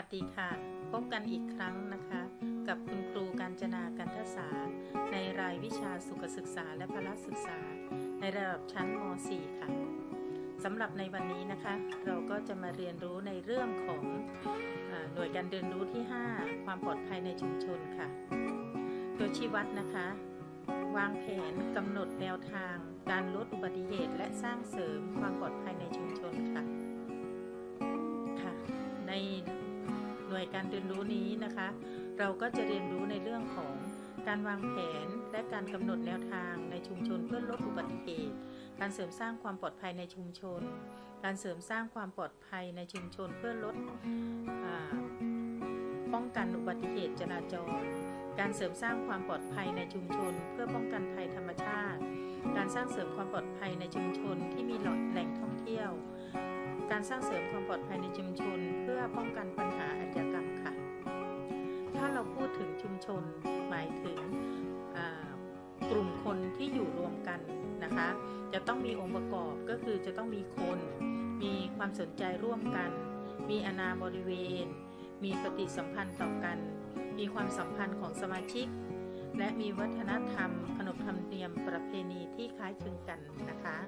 วัสดีค่ะ พบกันอีกครั้งนะคะ กับคุณครูการจนากันทศาในรายวิชาสุขศึกษาและพละศึกษา ในระดับชั้นม .4 ค่ะสำหรับในวันนี้นะคะ เราก็จะมาเรียนรู้ในเรื่องของอหน่วยการเรียนรู้ที่ 5 ความปลอดภัยในชุมชนค่ะตัวชี้วัดนะคะ วางแผนกำหนดแนวทาง การลดอุบัติเหตุ และสร้างเสริมความปลอดภัยในชุมชนค่ะ วยการเรียนรู้นี้นะคะ เราก็จะเรียนรู้ในเรื่องของการวางแผนและการกำหนดแนวทางในชุมชนเพื่อลดอุบัติเหตุ การเสริมสร้างความปลอดภัยในชุมชน การเสริมสร้างความปลอดภัยในชุมชนเพื่อลดอป้องกันอุบัติเหตุจราจร การเสริมสร้างความปลอดภัยในชุมชน เพื่อป้องกันภัยธรรมชาติ การสร้างเสริมความปลอดภัยในชุมชนที่มีแหล่งท่องเที่ยว การสร้างเสริมความปลอดภัยในชุมชน เพื่อป้องกันปัญหาอาชญากรรม ถ้าเราพูดถึงชุมชนหมายถึงกลุ่มคนที่อยู่รวมกันนะคะ จะต้องมีองค์ประกอบก็คือจะต้องมีคน มีความสนใจร่วมกัน มีอาณาบริเวณ มีปฏิสัมพันธ์ต่อกัน มีความสัมพันธ์ของสมาชิก และมีวัฒนธรรม ขนบธรรมเนียมประเพณีที่คล้ายคลึงกันนะคะ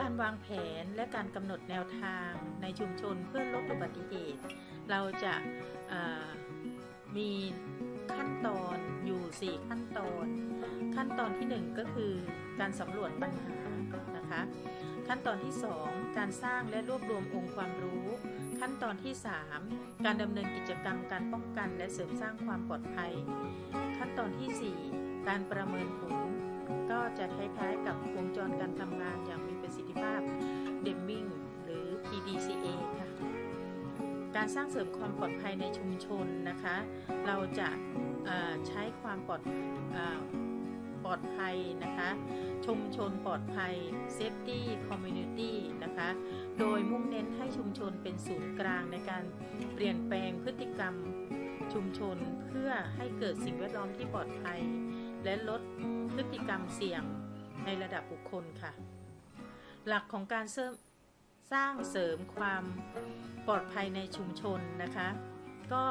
การวางแผนและการกำหนดแนวทางในชุมชนเพื่อลดอุบัติเหตุ เราจะมีขั้นตอนอยู่ 4 ขั้นตอน ขั้นตอนที่ 1 ก็คือการสำรวจปัญหานะคะ ขั้นตอนที่ 2 การสร้างและรวบรวมองค์ความรู้ ขั้นตอนที่ 3 การดำเนินกิจกรรมการป้องกันและเสริมสร้างความปลอดภัย ขั้นตอนทีสี่4 การประเมินผลก็จะคล้ายๆกับวงจรการทำงานอย่าง มีประสิทธิภาพ Deming หรือ PDCA ค่ะ การสร้างเสริมความปลอดภัยในชุมชนนะคะ เราจะใช้ความปลอดปลอดภัยนะคะ ชุมชนปลอดภัย Safety Community นะคะ โดยมุ่งเน้นให้ชุมชนเป็นศูนย์กลางในการเปลี่ยนแปลงพฤติกรรมชุมชนเพื่อให้เกิดสิ่งแวดล้อมที่ปลอดภัย และลดพฤติกรรมเสี่ยงในระดับบุคคลค่ะ หลักของการสร้างเสริมความปลอดภัยในชุมชนนะคะ ก็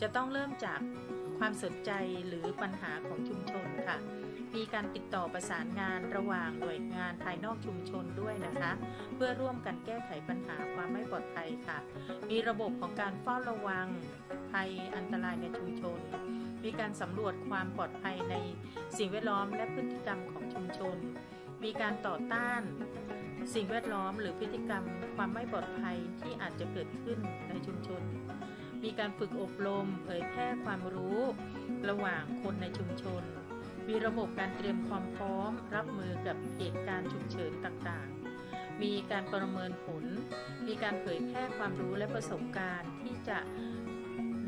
จะต้องเริ่มจากความสนใจหรือปัญหาของชุมชนค่ะ มีการติดต่อประสานงานระหว่างหน่วยงานภายนอกชุมชนด้วยนะคะ เพื่อร่วมกันแก้ไขปัญหาความไม่ปลอดภัยค่ะ มีระบบของการเฝ้าระวังภัยอันตรายในชุมชน มีการสำรวจความปลอดภัยในสิ่งแวดล้อมและพฤติกรรมของชุมชน มีการต่อต้าน สิ่งแวดล้อมหรือพฤติกรรมความไม่ปลอดภัยที่อาจจะเกิดขึ้นในชุมชน มีการฝึกอบรม เผยแพร่ความรู้ระหว่างคนในชุมชน มีระบบการเตรียมความพร้อม รับมือกับเหตุการณ์ฉุกเฉินต่างๆ มีการประเมินผล มีการเผยแพร่ความรู้และประสบการณ์ที่จะ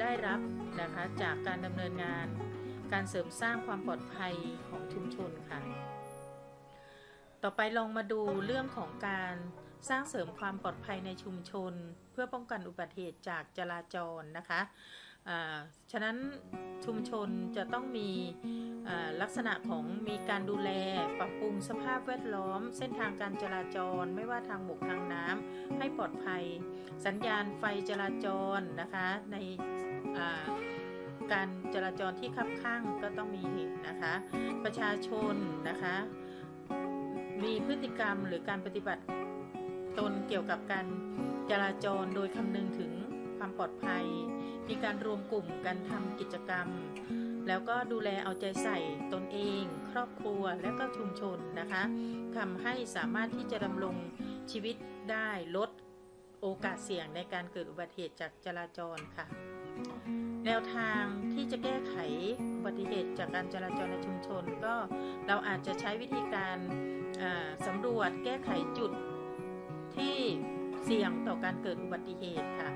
ได้รับนะคะจากการดำเนินงาน การเสริมสร้างความปลอดภัยของชุมชนค่ะ ต่อไปลองมาดูเรื่องของการสร้างเสริมความปลอดภัยในชุมชน เพื่อป้องกันอุบัติเหตุจากจราจรนะคะฉะนั้นชุมชนจะต้องมีลักษณะของมีการดูแลปรับปรุงสภาพแวดล้อม เส้นทางการจราจร ไม่ว่าทางบกทางน้ำให้ปลอดภัย สัญญาณไฟจราจรนะคะในการจราจรที่คับข้างก็ต้องมีนะคะ ประชาชนนะคะ มีพฤติกรรมหรือการปฏิบัติตนเกี่ยวกับการจราจรโดยคำนึงถึงความปลอดภัย มีการรวมกลุ่มกันทำกิจกรรม แล้วก็ดูแลเอาใจใส่ตนเอง ครอบครัวและก็ชุมชนนะคะทำให้สามารถที่จะดำรงชีวิตได้ลดโอกาสเสี่ยงในการเกิดอุบัติเหตุจากจราจรค่ะ แนวทางที่จะแก้ไข บัติเหตุจากการจราจรในชุมชน ก็เราอาจจะใช้วิธีการสำรวจแก้ไขจุดที่เสี่ยงต่อการเกิดอุบัติเหตุค่ะ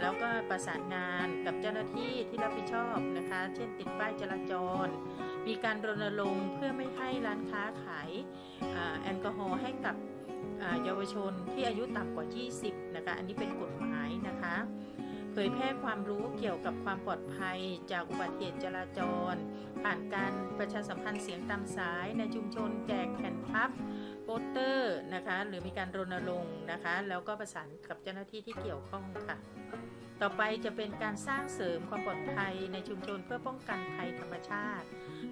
แล้วก็ประสานงานกับเจ้าหน้าที่ที่รับผิดชอบนะคะ เช่นติดป้ายจราจร มีการรณรงค์เพื่อไม่ให้ร้านค้าขายแอลกอฮอล์ให้กับเยาวชนที่อายุต่ำกว่า 20 นะคะ อันนี้เป็นกฎหมายนะคะ ยแพร่ความรู้เกี่ยวกับความปลอดภัยจากอุบัติเหตุจราจร ผ่านการประชาสัมพันธ์เสียงตามสายในชุมชนแจกแผ่นพับโปสเตอร์นะคะหรือมีการรณรงค์นะคะแล้วก็ประสานกับเจ้าหน้าที่ที่เกี่ยวข้องค่ะ ต่อไปจะเป็นการสร้างเสริมความปลอดภัยในชุมชนเพื่อป้องกันภัยธรรมชาติ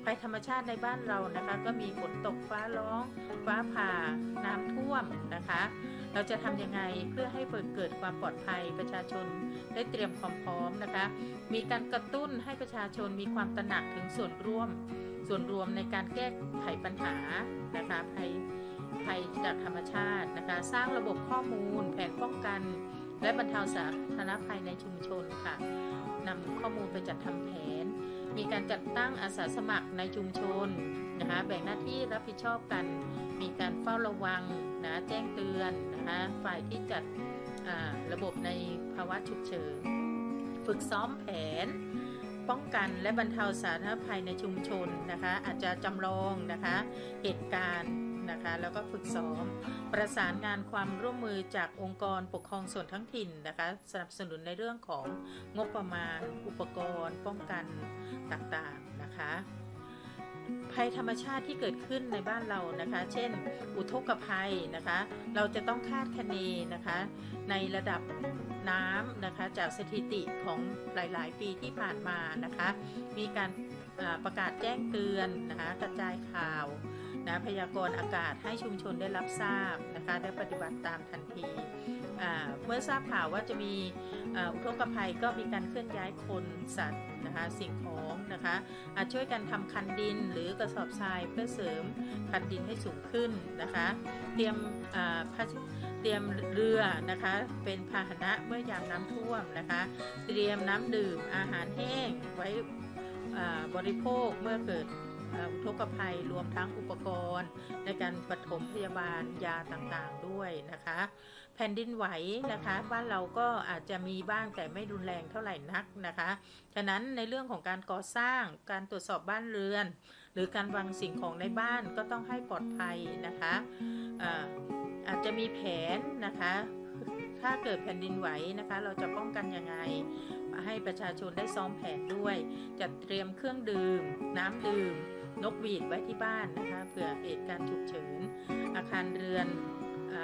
ภัยธรรมชาติในบ้านเรานะคะ ก็มีฝนตกฟ้าร้อง ฟ้าผ่า น้ำท่วมนะคะ เราจะทำยังไงเพื่อให้เกิดความปลอดภัยประชาชนได้เตรียมความพร้อมนะคะ มีการกระตุ้นให้ประชาชนมีความตระหนักถึงส่วนร่วม ส่วนรวมในการแก้ไขปัญหานะคะภัยภัยจากธรรมชาตินะคะ สร้างระบบข้อมูลแผนป้องกัน และบรรเทาสาธารณภัยในชุมชนค่ะนำข้อมูลไปจัดทำแผน มีการจัดตั้งอาสาสมัครในชุมชนนะคะแบ่งหน้าที่รับผิดชอบกัน มีการเฝ้าระวังนะแจ้งเตือนนะคะฝ่ายที่จัดระบบในภาวะฉุกเฉินฝึกซ้อมแผน ป้องกันและบรรเทาสาธารณภัยในชุมชนนะคะอาจจะจำลองนะคะเหตุการณ์ นะคะแล้วก็ฝึกซ้อม ประสานงานความร่วมมือจากองค์กรปกครองส่วนทั้งถิ่นนะคะสนับสนุนในเรื่องของงบประมาณ อุปกรณ์ ป้องกันต่างๆนะคะภัยธรรมชาติที่เกิดขึ้นในบ้านเรานะคะ เช่น อุทกภัยนะคะ เราจะต้องคาดคะเนนะคะ ในระดับน้ำนะคะจากสถิติของหลาย ๆ ปีที่ผ่านมานะคะ มีการประกาศแจ้งเตือนนะคะ กระจายข่าว นะพยากรณ์อากาศให้ชุมชนได้รับทราบนะคะได้ปฏิบัติตามทันทีเมื่อทราบข่าวว่าจะมีอุทกภัยก็มีการเคลื่อนย้ายคนสัตว์นะคะสิ่งของนะคะอาจช่วยกันทำคันดินหรือกระสอบทรายเพื่อเสริมคันดินให้สูงขึ้นนะคะเตรียมเตรียมเรือนะคะเป็นพาหนะเมื่อยามน้ำท่วมนะคะเตรียมน้ำดื่มอาหารแห้งไว้บริโภคเมื่อเกิด อุทกภัยรวมทั้งอุปกรณ์ ในการปฐมพยาบาลยาต่างๆด้วยนะคะ แผ่นดินไหวนะคะ บ้านเราก็อาจจะมีบ้างแต่ไม่รุนแรงเท่าไหร่นักนะคะฉะนั้นในเรื่องของการก่อสร้างการตรวจสอบบ้านเรือน หรือการวางสิ่งของในบ้านก็ต้องให้ปลอดภัยนะคะอาอาจจะมีแผนนะคะถ้าเกิดแผ่นดินไหวนะคะ เราจะป้องกันยังไง ให้ประชาชนได้ซ้อมแผนด้วย จัดเตรียมเครื่องดื่ม น้ำดื่ม นกหวีดไว้ที่บ้านนะคะเผื่อเหตุการณ์ฉุกเฉิน อาคารเรือนอ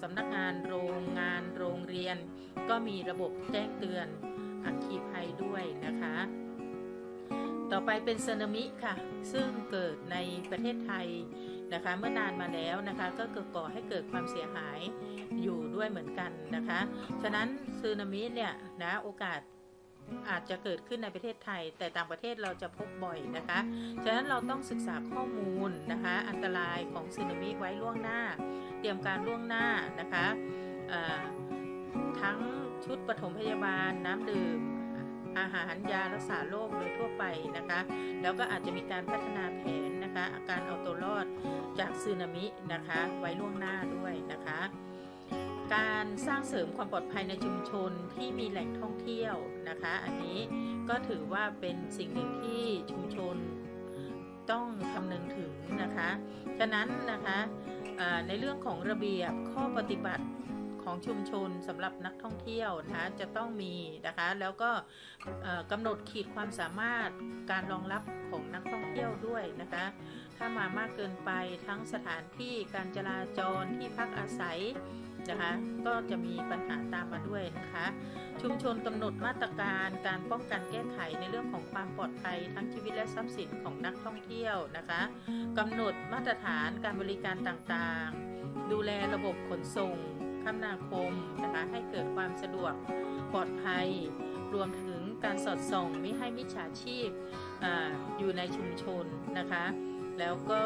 สำนักงานโรงงานโรงเรียน ก็มีระบบแจ้งเตือนอัคคีภัยด้วยนะคะ ต่อไปเป็นสึนามิค่ะ ซึ่งเกิดในประเทศไทยนะคะเมื่อนานมาแล้วนะคะก็เกิดก่อให้เกิดความเสียหายอยู่ด้วยเหมือนกันนะคะ ฉะนั้นสึนามิเนี่ยนะโอกาส อาจจะเกิดขึ้นในประเทศไทย แต่ต่างประเทศเราจะพบบ่อยนะคะ ฉะนั้นเราต้องศึกษาข้อมูลนะคะ อันตรายของสึนามิไว้ล่วงหน้า เตรียมการล่วงหน้านะคะทั้งชุดปฐมพยาบาลน้ำดื่ม อาหารยารักษาโรคโดยทั่วไปนะคะ แล้วก็อาจจะมีการพัฒนาแผนนะคะ อาการเอาตัวรอดจากสึนามินะคะ ไว้ล่วงหน้าด้วยนะคะ การสร้างเสริมความปลอดภัยในชุมชนที่มีแหล่งท่องเที่ยวนะคะ อันนี้ก็ถือว่าเป็นสิ่งหนึ่งที่ชุมชนต้องคำนึงถึงนะคะ ฉะนั้นนะคะในเรื่องของระเบียบข้อปฏิบัติของชุมชนสำหรับนักท่องเที่ยวนะคะจะต้องมีนะคะ แล้วก็กำหนดขีดความสามารถการรองรับของนักท่องเที่ยวด้วยนะคะ ถ้ามามากเกินไปทั้งสถานที่การจราจรที่พักอาศัย นะคะก็จะมีปัญหาตามมาด้วยนะคะ ชุมชนกำหนดมาตรการการป้องกันแก้ไขในเรื่องของความปลอดภัยทั้งชีวิตและทรัพย์สินของนักท่องเที่ยวนะคะกำหนดมาตรฐานการบริการต่างๆ ดูแลระบบขนส่งคมนาคมนะคะให้เกิดความสะดวกปลอดภัย รวมถึงการสอดส่องไม่ให้มิจฉาชีพออยู่ในชุมชนนะคะ แล้วก็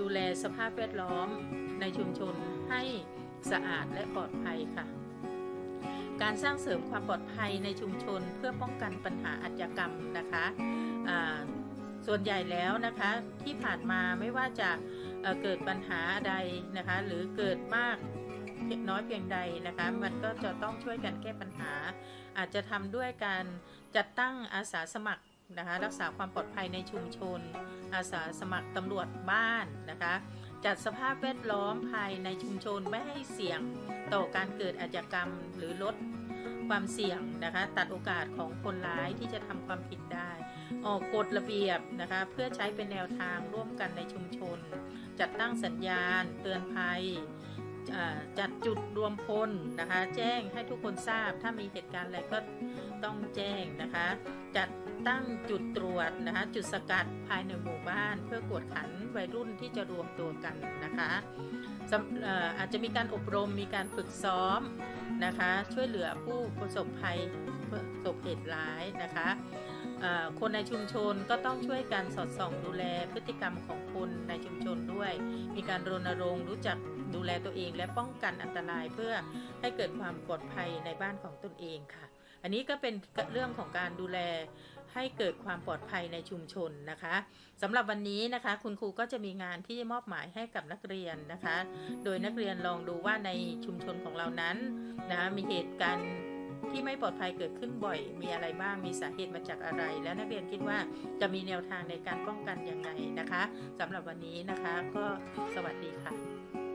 ดูแลสภาพแวดล้อมในชุมชนให้ สะอาดและปลอดภัยค่ะ การสร้างเสริมความปลอดภัยในชุมชนเพื่อป้องกันปัญหาอาชญากรรมนะคะส่วนใหญ่แล้วนะคะที่ผ่านมาไม่ว่าจะเเกิดปัญหาใดนะคะ หรือเกิดมากน้อยเพียงใดนะคะ มันก็จะต้องช่วยกันแก้ปัญหา อาจจะทำด้วยการจัดตั้งอาสาสมัครนะคะ รักษาความปลอดภัยในชุมชน อาสาสมัครตำรวจบ้านนะคะ จัดสภาพแวดล้อมภายในชุมชนไม่ให้เสี่ยงต่อการเกิดอาชญากรรมหรือลดความเสี่ยงนะคะตัดโอกาสของคนร้ายที่จะทำความผิดได้ ออกกฎระเบียบนะคะเพื่อใช้เป็นแนวทางร่วมกันในชุมชน จัดตั้งสัญญาณ เตือนภัยจัดจุดรวมพลนะคะ แจ้งให้ทุกคนทราบถ้ามีเหตุการณ์อะไรก็ต้องแจ้งนะคะ จัด ตั้งจุดตรวจนะคะจุดสกัดภายในหมู่บ้าน เพื่อกวดขันวัยรุ่นที่จะรวมตัวกันนะคะอาจจะมีการอบรมมีการฝึกซ้อมนะคะช่วยเหลือผู้ประสบภัยประสบเหตุร้ายนะคะคนในชุมชนก็ต้องช่วยกันสอดส่องดูแลพฤติกรรมของคนในชุมชนด้วย มีการรณรงค์รู้จักดูแลตัวเอง และป้องกันอันตรายเพื่อให้เกิดความปลอดภัยในบ้านของตนเองค่ะ อันนี้ก็เป็นเรื่องของการดูแล ให้เกิดความปลอดภัยในชุมชนนะคะสำหรับวันนี้นะคะคุณครูก็จะมีงานที่มอบหมายให้กับนักเรียนนะคะ โดยนักเรียนลองดูว่าในชุมชนของเรานั้นนะมีเหตุการณ์ที่ไม่ปลอดภัยเกิดขึ้นบ่อย มีอะไรบ้าง มีสาเหตุมาจากอะไร และนักเรียนคิดว่าจะมีแนวทางในการป้องกันอยังไงนะคะสำหรับวันนี้นะคะ ก็สวัสดีค่ะ